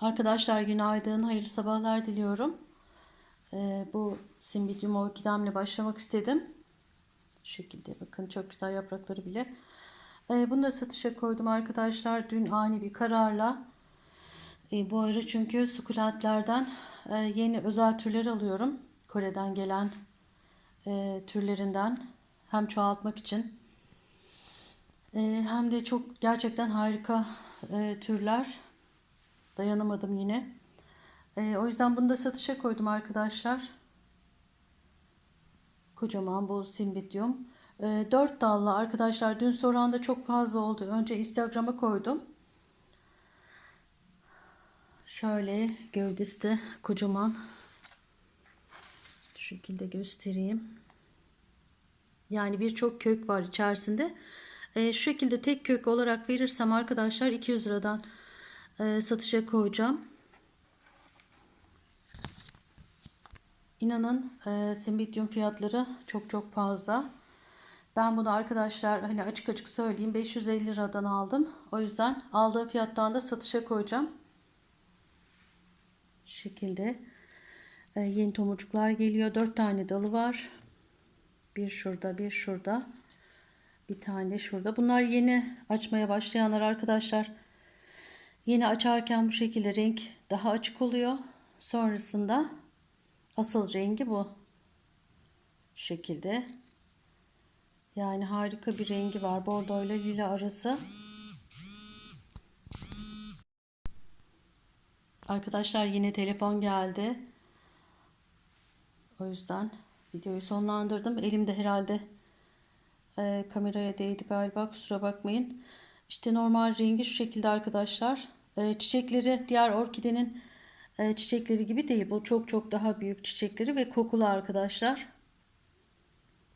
Arkadaşlar günaydın, hayırlı sabahlar diliyorum. Ee, bu simbidyum orkidemle başlamak istedim. Şu şekilde bakın çok güzel yaprakları bile. Ee, bunu da satışa koydum arkadaşlar. Dün ani bir kararla. Ee, bu ara çünkü sukulentlerden e, yeni özel türler alıyorum. Kore'den gelen e, türlerinden. Hem çoğaltmak için e, hem de çok gerçekten harika e, türler. Dayanamadım yine. E, o yüzden bunu da satışa koydum arkadaşlar. Kocaman bu simbidyum. E, 4 dallı arkadaşlar. Dün soran da çok fazla oldu. Önce Instagram'a koydum. Şöyle gövdesi de kocaman. Şu şekilde göstereyim. Yani birçok kök var içerisinde. E, şu şekilde tek kök olarak verirsem arkadaşlar 200 liradan e, satışa koyacağım. İnanın e, simbidyum fiyatları çok çok fazla. Ben bunu arkadaşlar hani açık açık söyleyeyim 550 liradan aldım. O yüzden aldığım fiyattan da satışa koyacağım. Şu şekilde e, yeni tomurcuklar geliyor. 4 tane dalı var. Bir şurada, bir şurada. Bir tane şurada. Bunlar yeni açmaya başlayanlar arkadaşlar. Yeni açarken bu şekilde renk daha açık oluyor. Sonrasında asıl rengi bu. Şu şekilde. Yani harika bir rengi var. Bordo ile lila arası. Arkadaşlar yine telefon geldi. O yüzden videoyu sonlandırdım. Elimde herhalde e, kameraya değdi galiba. Kusura bakmayın. İşte normal rengi şu şekilde arkadaşlar. E, çiçekleri diğer orkidenin e, çiçekleri gibi değil. Bu çok çok daha büyük çiçekleri ve kokulu arkadaşlar.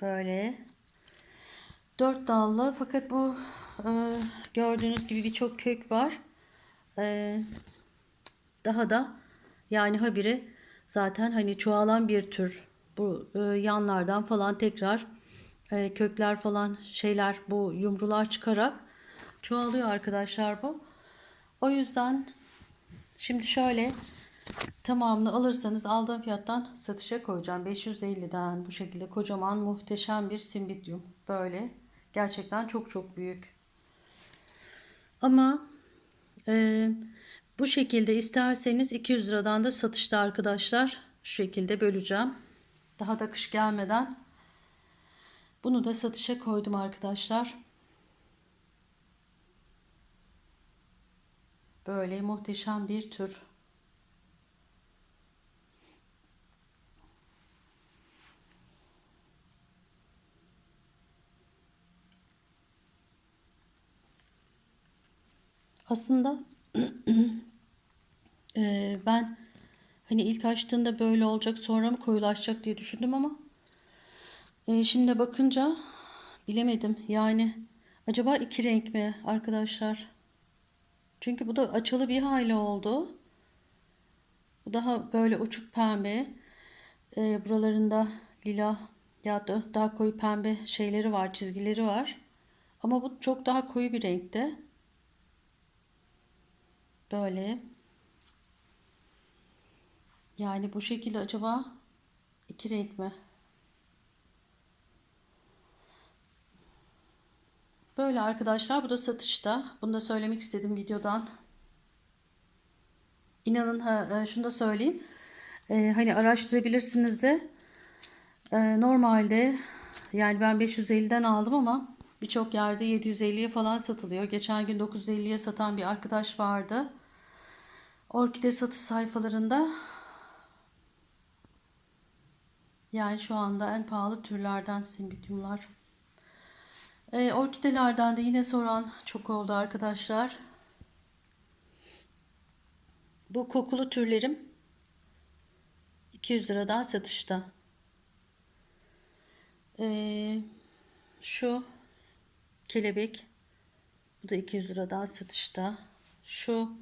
Böyle. Dört dallı fakat bu e, gördüğünüz gibi birçok kök var. E, daha da yani habire zaten hani çoğalan bir tür. Bu yanlardan falan tekrar kökler falan şeyler bu yumrular çıkarak çoğalıyor arkadaşlar bu. O yüzden şimdi şöyle tamamını alırsanız aldığım fiyattan satışa koyacağım. 550'den bu şekilde kocaman muhteşem bir simbidyum. Böyle gerçekten çok çok büyük. Ama e, bu şekilde isterseniz 200 liradan da satışta arkadaşlar. Şu şekilde böleceğim. Daha da kış gelmeden bunu da satışa koydum arkadaşlar. Böyle muhteşem bir tür. Aslında e, ben hani ilk açtığında böyle olacak sonra mı koyulaşacak diye düşündüm ama e, şimdi bakınca bilemedim. Yani acaba iki renk mi arkadaşlar? Çünkü bu da açılı bir hali oldu. Bu daha böyle uçuk pembe. E, buralarında lila ya da daha koyu pembe şeyleri var, çizgileri var. Ama bu çok daha koyu bir renkte. Böyle. Yani bu şekilde acaba iki renk mi? Böyle arkadaşlar bu da satışta. Bunu da söylemek istedim videodan. İnanın ha, e, şunu da söyleyeyim. Ee, hani araştırabilirsiniz de. Ee, normalde yani ben 550'den aldım ama birçok yerde 750'ye falan satılıyor. Geçen gün 950'ye satan bir arkadaş vardı. Orkide satış sayfalarında. Yani şu anda en pahalı türlerden simbidyumlar. Ee, orkidelerden de yine soran çok oldu arkadaşlar. Bu kokulu türlerim 200 liradan satışta. Ee, şu kelebek bu da 200 liradan satışta. Şu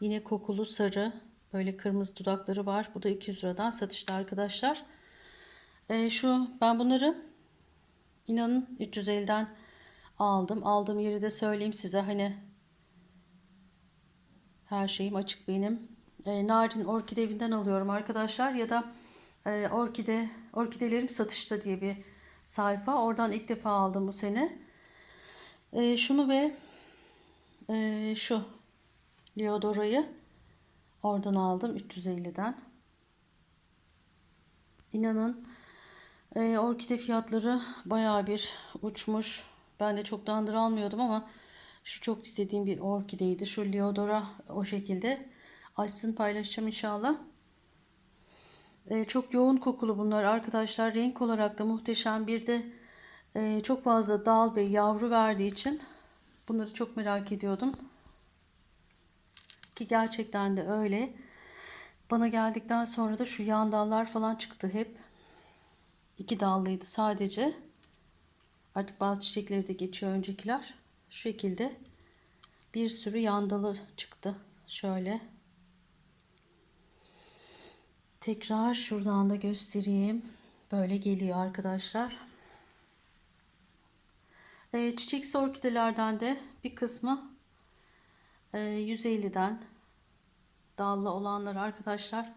yine kokulu sarı böyle kırmızı dudakları var. Bu da 200 liradan satışta arkadaşlar. Ee, şu ben bunları İnanın 350'den aldım. Aldığım yeri de söyleyeyim size hani Her şeyim açık benim. E, Narin Orkide evinden alıyorum arkadaşlar ya da e, orkide orkidelerim satışta diye bir sayfa. Oradan ilk defa aldım bu sene. E, şunu ve e, şu Leodora'yı oradan aldım 350'den. İnanın e, orkide fiyatları baya bir uçmuş. Ben de çoktandır almıyordum ama şu çok istediğim bir orkideydi. Şu Leodora o şekilde. Açsın paylaşacağım inşallah. E, çok yoğun kokulu bunlar arkadaşlar. Renk olarak da muhteşem. Bir de e, çok fazla dal ve yavru verdiği için bunları çok merak ediyordum. Ki gerçekten de öyle. Bana geldikten sonra da şu yan dallar falan çıktı hep. İki dallıydı sadece. Artık bazı çiçekleri de geçiyor öncekiler. Şu şekilde bir sürü yan dalı çıktı. Şöyle. Tekrar şuradan da göstereyim. Böyle geliyor arkadaşlar. E, çiçeksi orkidelerden de bir kısmı e, 150'den dallı olanlar arkadaşlar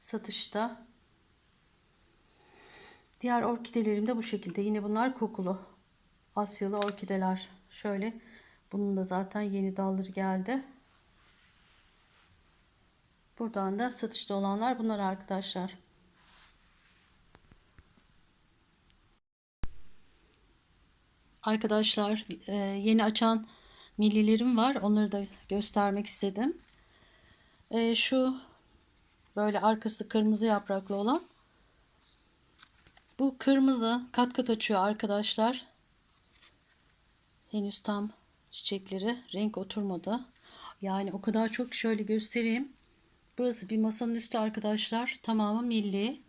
satışta. Diğer orkidelerim de bu şekilde. Yine bunlar kokulu. Asyalı orkideler. Şöyle. Bunun da zaten yeni dalları geldi. Buradan da satışta olanlar bunlar arkadaşlar. Arkadaşlar e, yeni açan millilerim var. Onları da göstermek istedim. E, şu böyle arkası kırmızı yapraklı olan bu kırmızı kat kat açıyor arkadaşlar. Henüz tam çiçekleri renk oturmadı. Yani o kadar çok şöyle göstereyim. Burası bir masanın üstü arkadaşlar. Tamamı milli.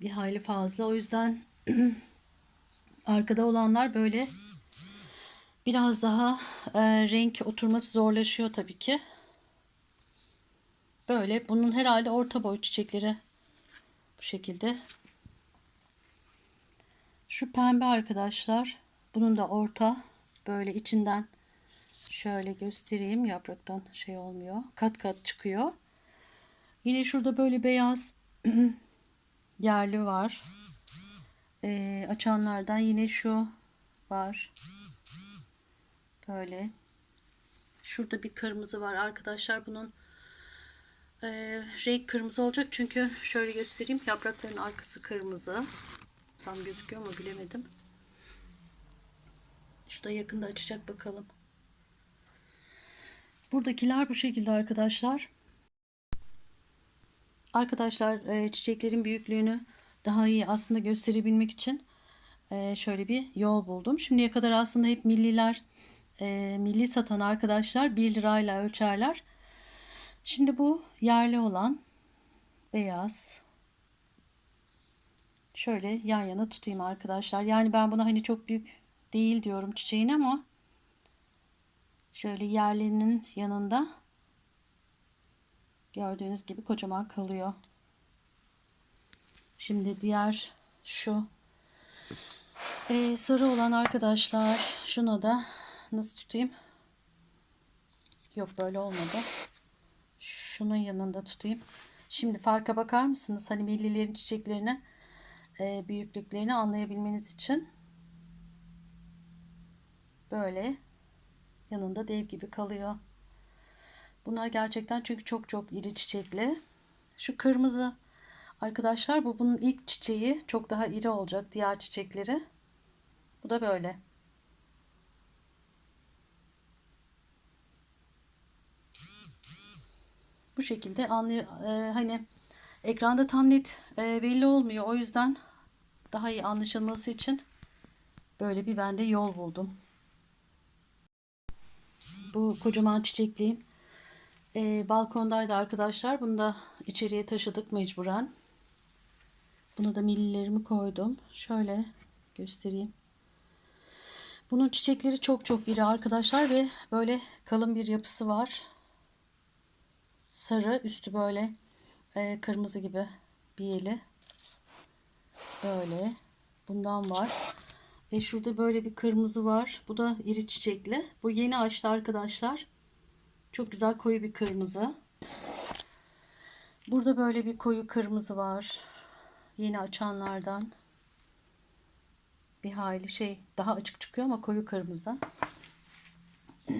Bir hayli fazla. O yüzden arkada olanlar böyle biraz daha e, renk oturması zorlaşıyor tabii ki. Böyle bunun herhalde orta boy çiçekleri bu şekilde. Şu pembe arkadaşlar. Bunun da orta böyle içinden şöyle göstereyim yapraktan şey olmuyor. Kat kat çıkıyor. Yine şurada böyle beyaz yerli var. Ee, açanlardan yine şu var. Böyle. Şurada bir kırmızı var arkadaşlar. Bunun e, renk kırmızı olacak. Çünkü şöyle göstereyim. Yaprakların arkası kırmızı. Tam gözüküyor mu bilemedim. Şurada yakında açacak bakalım. Buradakiler bu şekilde arkadaşlar. Arkadaşlar e, çiçeklerin büyüklüğünü daha iyi aslında gösterebilmek için e, şöyle bir yol buldum. Şimdiye kadar aslında hep milliler e, milli satan arkadaşlar 1 lirayla ölçerler. Şimdi bu yerli olan beyaz şöyle yan yana tutayım arkadaşlar. Yani ben buna hani çok büyük değil diyorum çiçeğin ama şöyle yerlerinin yanında gördüğünüz gibi kocaman kalıyor. Şimdi diğer şu ee, sarı olan arkadaşlar şuna da nasıl tutayım? Yok böyle olmadı. Şunun yanında tutayım. Şimdi farka bakar mısınız? Hani millilerin çiçeklerini e, büyüklüklerini anlayabilmeniz için böyle yanında dev gibi kalıyor. Bunlar gerçekten çünkü çok çok iri çiçekli. Şu kırmızı arkadaşlar bu bunun ilk çiçeği çok daha iri olacak diğer çiçekleri. Bu da böyle. Bu şekilde anlay e, hani ekranda tam net e, belli olmuyor. O yüzden daha iyi anlaşılması için böyle bir bende yol buldum. Bu kocaman çiçekliğin e, balkondaydı arkadaşlar. Bunu da içeriye taşıdık mecburen. Buna da millilerimi koydum. Şöyle göstereyim. Bunun çiçekleri çok çok iri arkadaşlar ve böyle kalın bir yapısı var. Sarı üstü böyle e, kırmızı gibi bir yeli. Böyle. Bundan var. Ve şurada böyle bir kırmızı var. Bu da iri çiçekli. Bu yeni açtı arkadaşlar. Çok güzel koyu bir kırmızı. Burada böyle bir koyu kırmızı var. Yeni açanlardan. Bir hayli şey daha açık çıkıyor ama koyu kırmızı.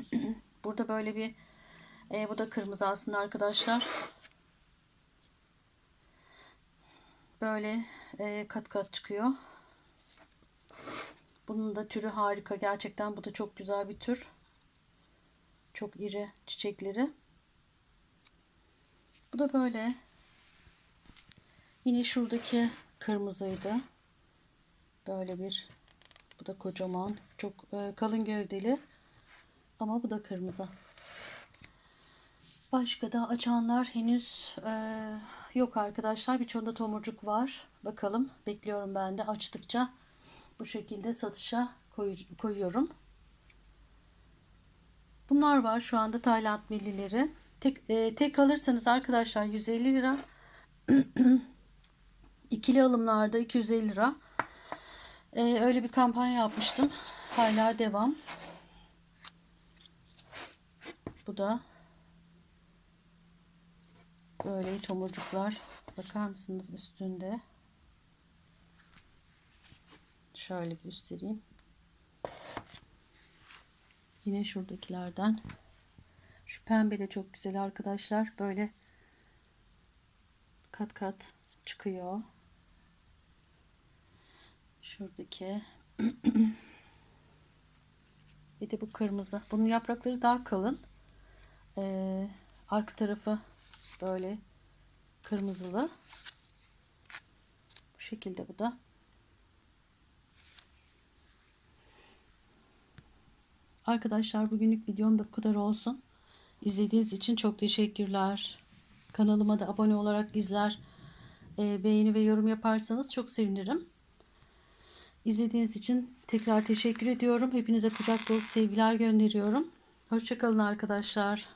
Burada böyle bir e, bu da kırmızı aslında arkadaşlar. Böyle e, kat kat çıkıyor. Bunun da türü harika. Gerçekten bu da çok güzel bir tür. Çok iri çiçekleri. Bu da böyle. Yine şuradaki kırmızıydı. Böyle bir. Bu da kocaman. Çok e, kalın gövdeli. Ama bu da kırmızı. Başka da açanlar henüz e, yok arkadaşlar. Birçoğunda tomurcuk var. Bakalım. Bekliyorum ben de açtıkça bu şekilde satışa koyu- koyuyorum. Bunlar var şu anda Tayland millileri. Tek, e, tek alırsanız arkadaşlar 150 lira. İkili alımlarda 250 lira. E, öyle bir kampanya yapmıştım. Hala devam. Bu da böyle tomurcuklar. Bakar mısınız üstünde? Şöyle göstereyim. Yine şuradakilerden. Şu pembe de çok güzel arkadaşlar. Böyle kat kat çıkıyor. Şuradaki. Bir de bu kırmızı. Bunun yaprakları daha kalın. Ee, arka tarafı böyle kırmızılı. Bu şekilde bu da. Arkadaşlar bugünlük videom da bu kadar olsun. İzlediğiniz için çok teşekkürler. Kanalıma da abone olarak izler, e, beğeni ve yorum yaparsanız çok sevinirim. İzlediğiniz için tekrar teşekkür ediyorum. Hepinize kucak dolu sevgiler gönderiyorum. Hoşçakalın arkadaşlar.